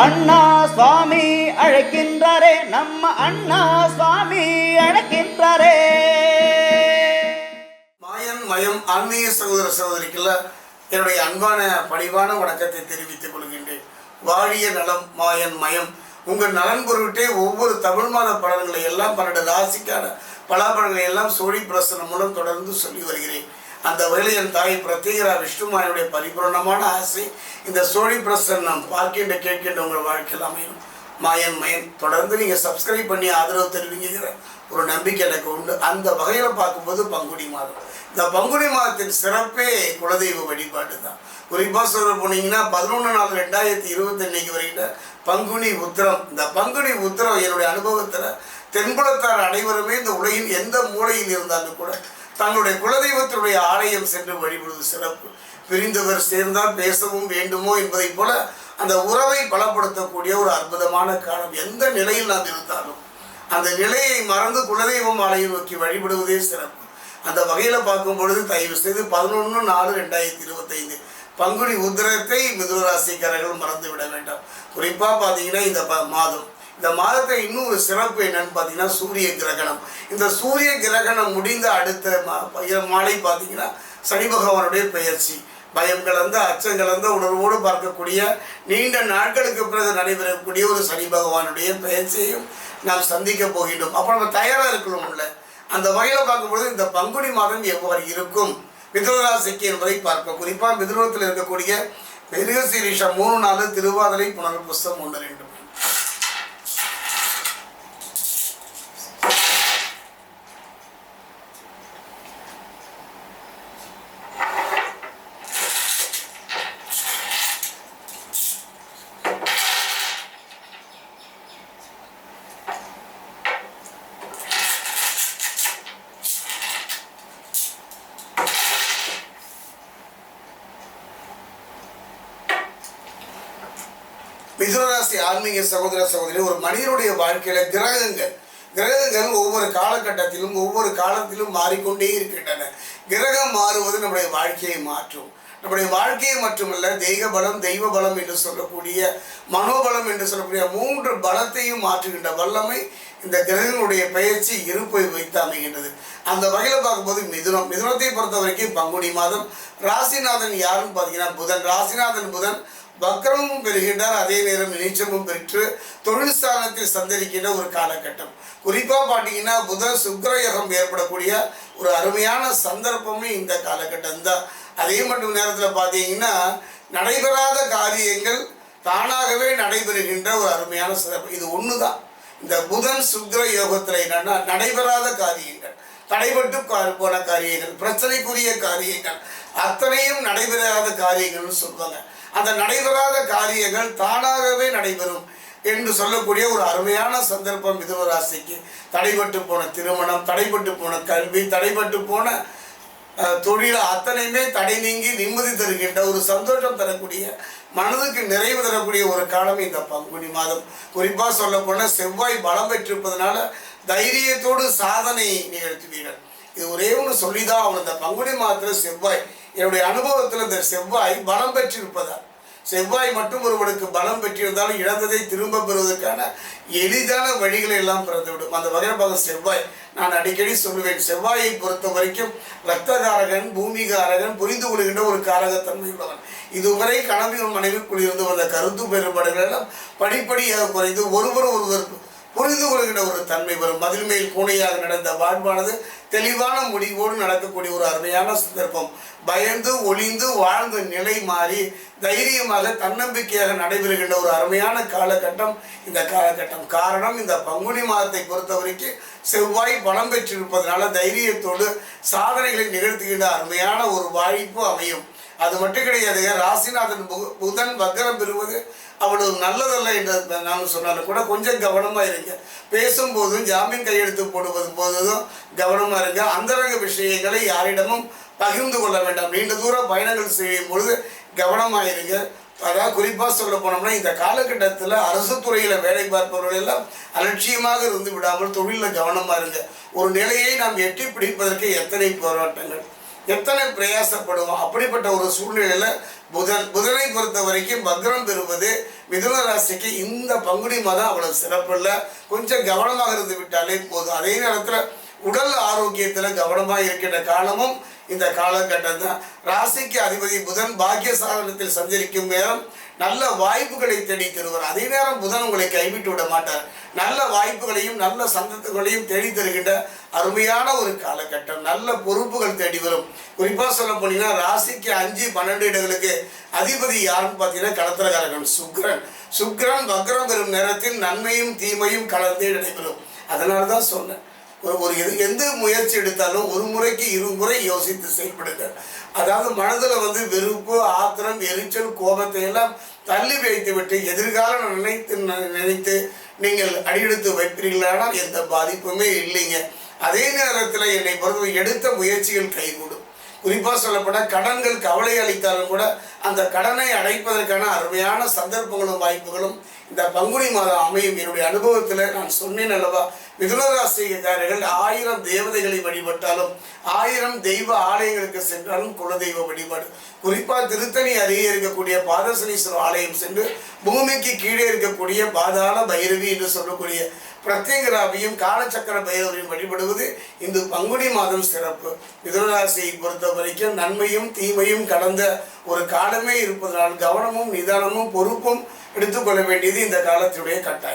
அண்ணா சுவாமி அழைக்கின்றாரே நம்ம அண்ணா சுவாமி அழைக்கின்றாரே. மாயன் மயம் ஆன்மீக சகோதர சகோதரிக்குள்ள என்னுடைய அன்பான பணிவான வணக்கத்தை தெரிவித்துக் கொள்கின்றேன். வாழிய நலம் மாயன் மயம். உங்கள் நலன் பொருட்டே ஒவ்வொரு தமிழ் மாத பலன்களை எல்லாம் பன்னெண்டு ராசிக்கான பலாபலங்களை எல்லாம் சோழி பிரசனம் மூலம் தொடர்ந்து சொல்லி வருகிறேன். அந்த வகையில் என் தாய் பிரத்யேகரா விஷ்ணுமாயனுடைய பரிபூர்ணமான ஆசை இந்த சோழி பிரசன்னம் பார்க்கின்ற கேட்கின்ற உங்கள் வாழ்க்கையில் அமையும். மாயன் மயன் தொடர்ந்து நீங்கள் சப்ஸ்கிரைப் பண்ணி ஆதரவு தெரிவிங்கிற ஒரு நம்பிக்கை எனக்கு உண்டு. அந்த வகையில் பார்க்கும்போது பங்குனி மாதம். இந்த பங்குனி மாதத்தின் சிறப்பே குலதெய்வ வழிபாடு தான். குறிப்பாக சொல்ல போனீங்கன்னா பதினொன்று நாள் ரெண்டாயிரத்தி இருபத்தன்னைக்கு வரையில் பங்குனி உத்திரம். இந்த பங்குனி உத்திரம் என்னுடைய அனுபவத்தில் தென்புலத்தார் அனைவருமே இந்த உலகின் எந்த மூலையில் இருந்தாலும் கூட தங்களுடைய குலதெய்வத்தினுடைய ஆலயம் சென்று வழிபடுவது சிறப்பு. பிரிந்தவர் சேர்ந்தால் பேசவும் வேண்டுமோ என்பதைப் போல அந்த உறவை பலப்படுத்தக்கூடிய ஒரு அற்புதமான காலம். எந்த நிலையில் நாம் இருந்தாலும் அந்த நிலையை மறந்து குலதெய்வம் ஆலயம் நோக்கி வழிபடுவதே சிறப்பு. அந்த வகையில் பார்க்கும் பொழுது தயவு செய்து பதினொன்று நாலு ரெண்டாயிரத்தி இருபத்தைந்து பங்குனி உத்திரத்தை மிதுனராசிக்காரர்கள் மறந்து விட வேண்டாம். குறிப்பாக பார்த்தீங்கன்னா இந்த ப- மாதம் இந்த மாதத்தை இன்னும் ஒரு சிறப்பு என்னன்னு பார்த்தீங்கன்னா சூரிய கிரகணம். இந்த சூரிய கிரகணம் முடிந்த அடுத்த மாலை பார்த்தீங்கன்னா சனி பகவானுடைய பெயர்ச்சி. பயம் கலந்த அச்சம் கலந்த உணர்வோடு பார்க்கக்கூடிய நீண்ட நாட்களுக்கு பிறகு நடைபெறக்கூடிய ஒரு சனி பகவானுடைய பெயர்ச்சியையும் நாம் சந்திக்க போகின்றோம். அப்போ நம்ம தயாராக இருக்கணும்ல. அந்த வகையில் பார்க்கும்பொழுது இந்த பங்குனி மாதம் எவ்வாறு இருக்கும்? மிதுனராசிக்கு என்பதை பார்ப்போம். குறிப்பாக மிதுனத்தில் இருக்கக்கூடிய மிருகசீரிஷம் மூணு நாலு திருவாதிரை புனர்புஸ்தம் ஒன்று ரெண்டு. மிதுனராசி ஆன்மீக சகோதர சகோதரி ஒரு மனிதனுடைய வாழ்க்கையில கிரகங்கள் கிரகங்கள் ஒவ்வொரு காலகட்டத்திலும் ஒவ்வொரு காலத்திலும் மாறிக்கொண்டே இருக்கின்றன. கிரகம் மாறுவது நம்முடைய வாழ்க்கையை மாற்றும். நம்முடைய வாழ்க்கையை மட்டுமல்ல தெய்வ பலம் தெய்வ பலம் என்று சொல்லக்கூடிய மனோபலம் என்று சொல்லக்கூடிய மூன்று பலத்தையும் மாற்றுகின்ற வல்லமை இந்த கிரகங்களுடைய பயிற்சி இருப்பை வைத்து அமைகின்றது. அந்த வகையில் பார்க்கும்போது மிதுனம். மிதுனத்தை பொறுத்த வரைக்கும் பங்குனி மாதம். ராசிநாதன் யாருன்னு பார்த்தீங்கன்னா புதன். ராசிநாதன் புதன் வக்கரமும் பெறுகின்றார் அதே நேரம் நீச்சமும் பெற்று தொழில் ஸ்தானத்தில் சந்தரிக்கின்ற ஒரு காலகட்டம். குறிப்பாக பார்த்தீங்கன்னா புத சுக்கரயோகம் ஏற்படக்கூடிய ஒரு அருமையான சந்தர்ப்பமே இந்த காலகட்டம் தான் அதே மட்டும் நேரத்தில் பார்த்தீங்கன்னா நடைபெறாத காரியங்கள் தானாகவே நடைபெறுகின்ற ஒரு அருமையான சிறப்பு. இது ஒன்று தான் இந்த புதன் சுக்கர யோகத்தில் என்னன்னா நடைபெறாத காரியங்கள் தடைபட்டு போன காரியங்கள் பிரச்சனைக்குரிய காரியங்கள் அத்தனையும் நடைபெறாத காரியங்கள்னு சொல்லுவாங்க. அந்த நடைபெறாத காரியங்கள் தானாகவே நடைபெறும் என்று சொல்லக்கூடிய ஒரு அருமையான சந்தர்ப்பம் மிதுவராசிக்கு தடைபட்டு போன திருமணம் தடைபட்டு போன கல்வி தடைபட்டு போன தொழில் அத்தனையுமே தடை நீங்கி நிம்மதி தருகின்ற ஒரு சந்தோஷம் தரக்கூடிய மனதுக்கு நிறைவு தரக்கூடிய ஒரு காலம் இந்த பங்குனி மாதம். குறிப்பாக சொல்ல போனால் செவ்வாய் பலம் பெற்றிருப்பதனால தைரியத்தோடு சாதனை நிகழ்த்துவீர்கள். இது ஒரே ஒன்று சொல்லிதான் அவங்க இந்த பங்குனி மாதத்தில் செவ்வாய் என்னுடைய அனுபவத்தில் இந்த செவ்வாய் பலம் பெற்றிருப்பதால். செவ்வாய் மட்டும் ஒருவனுக்கு பலம் பெற்றிருந்தாலும் இழந்ததை திரும்ப பெறுவதற்கான எளிதான வழிகளை எல்லாம் பிறந்துவிடும். அந்த வகையில் பார்க்க செவ்வாய். நான் அடிக்கடி சொல்லுவேன் செவ்வாயை பொறுத்த வரைக்கும் ரத்தகாரகன் பூமிகாரகன் புரிந்து கொள்கின்ற ஒரு காரகத்தன்மை உள்ளவன். இதுவரை கணவன் மனைவிக்குள் இருந்து வந்த கருத்து வேறுபாடுகள் எல்லாம் படிப்படியாக குறைந்து ஒருவர் ஒருவர் புரிந்து கொள்கின்ற ஒரு தன்மை வரும் மதில் மேல் பூனையாக நடந்த வாழ்வானது தெளிவான முடிவோடு நடக்கக்கூடிய ஒரு அருமையான சந்தர்ப்பம். பயந்து ஒளிந்து வாழ்ந்த நிலை மாறி தைரியமாக தன்னம்பிக்கையாக நடைபெறுகின்ற ஒரு அருமையான காலகட்டம் இந்த காலகட்டம். காரணம் இந்த பங்குனி மாதத்தை பொறுத்த வரைக்கும் செவ்வாய் பலம் பெற்றிருப்பதனால தைரியத்தோடு சாதனைகளை நிகழ்த்துகின்ற அருமையான ஒரு வாய்ப்பு அமையும். அது மட்டும் கிடையாதுங்க ராசிநாதன் பு- புதன் வக்கரம் பெறுவது அவ்வளவு நல்லதல்ல என்று நான் சொன்னாலும் கூட கொஞ்சம் கவனமாக இருங்க. பேசும்போதும் ஜாமீன் கையெழுத்து போடுவது போதும் கவனமாக பாருங்க அந்தரங்க விஷயங்களை யாரிடமும் பகிர்ந்து கொள்ள வேண்டாம். நீண்ட தூர பயணங்கள் செய்யும் பொழுது கவனமாக இருங்க அதாவது குறிப்பாக சொல்ல போனோம்னா இந்த காலகட்டத்தில் அரசு துறையில் வேலை பார்ப்பவர்கள் எல்லாம் அலட்சியமாக இருந்து விடாமல் தொழிலில் கவனமாக இருங்க. ஒரு நிலையை நாம் எட்டி பிடிப்பதற்கு எத்தனை போராட்டங்கள் எத்தனை பிரயாசப்படுவோம்? அப்படிப்பட்ட ஒரு சூழ்நிலையில் புதன் புதனை பொறுத்த வரைக்கும் பத்திரம் பெறுவது மிதுன ராசிக்கு இந்த பங்குனி மாதம் அவ்வளவு சிறப்பு இல்லை. கொஞ்சம் கவனமாக இருந்து விட்டாலே போதும். அதே நேரத்தில் உடல் ஆரோக்கியத்தில் கவனமாக இருக்கின்ற காலமும் இந்த காலகட்டம் தான் ராசிக்கு அதிபதி புதன் பாக்கிய சாதனத்தில் சஞ்சரிக்கும் நேரம் நல்ல வாய்ப்புகளை தேடி தருவார். அதே நேரம் புதன் உங்களை கைவிட்டு விட மாட்டார். நல்ல வாய்ப்புகளையும் நல்ல சந்தத்துகளையும் தேடி தருகின்ற அருமையான ஒரு காலகட்டம். நல்ல பொறுப்புகள் தேடி வரும். குறிப்பாக சொல்ல போனீங்கன்னா ராசிக்கு அஞ்சு பன்னெண்டு இடங்களுக்கு அதிபதி யாருன்னு பார்த்தீங்கன்னா கடத்திரகாரகன் சுக்ரன் சுக்ரன் வக்ரம் பெறும் நேரத்தில் நன்மையும் தீமையும் கலந்தே நடைபெறும். அதனால தான் சொன்னேன். ஒரு எது எந்த முயற்சி எடுத்தாலும் ஒரு முறைக்கு இரு முறை யோசித்து செயல்படுங்க. அதாவது மனதில் வந்து வெறுப்பு ஆத்திரம் எரிச்சல் கோபத்தை எல்லாம் தள்ளி வைத்து விட்டு எதிர்காலம் நினைத்து ந- நினைத்து நீங்கள் அடியெடுத்து வைப்பீர்களானால் எந்த பாதிப்புமே இல்லைங்க. அதே நேரத்தில் என்னை பொறுத்தவரை எடுத்த முயற்சிகள் கைகூடும். குறிப்பாக சொல்லப்போனால் கடன்கள் கவலை அளித்தாலும் கூட அந்த கடனை அடைப்பதற்கான அருமையான சந்தர்ப்பங்களும் வாய்ப்புகளும் இந்த பங்குனி மாதம் அமையும். என்னுடைய அனுபவத்தில் நான் சொன்னேன் அல்லவா மிதுனராசிக்காரர்கள் ஆயிரம் தேவதைகளை வழிபட்டாலும் ஆயிரம் தெய்வ ஆலயங்களுக்கு சென்றாலும் குலதெய்வ வழிபாடு. குறிப்பாக திருத்தணி அருகே இருக்கக்கூடிய பாதசனீஸ்வரர் ஆலயம் சென்று பூமிக்கு கீழே இருக்கக்கூடிய பாதாள பைரவி என்று சொல்லக்கூடிய பிரத்யங்கராவையும் காலச்சக்கர பைரவரையும் வழிபடுவது இந்த பங்குனி மாதம் சிறப்பு. மிதுனராசியை பொறுத்த வரைக்கும் நன்மையும் தீமையும் கடந்த ஒரு காலமே இருப்பதனால் கவனமும் நிதானமும் பொறுப்பும் எடுத்துக்கொள்ள வேண்டியது இந்த காலத்தினுடைய கட்டாயம்.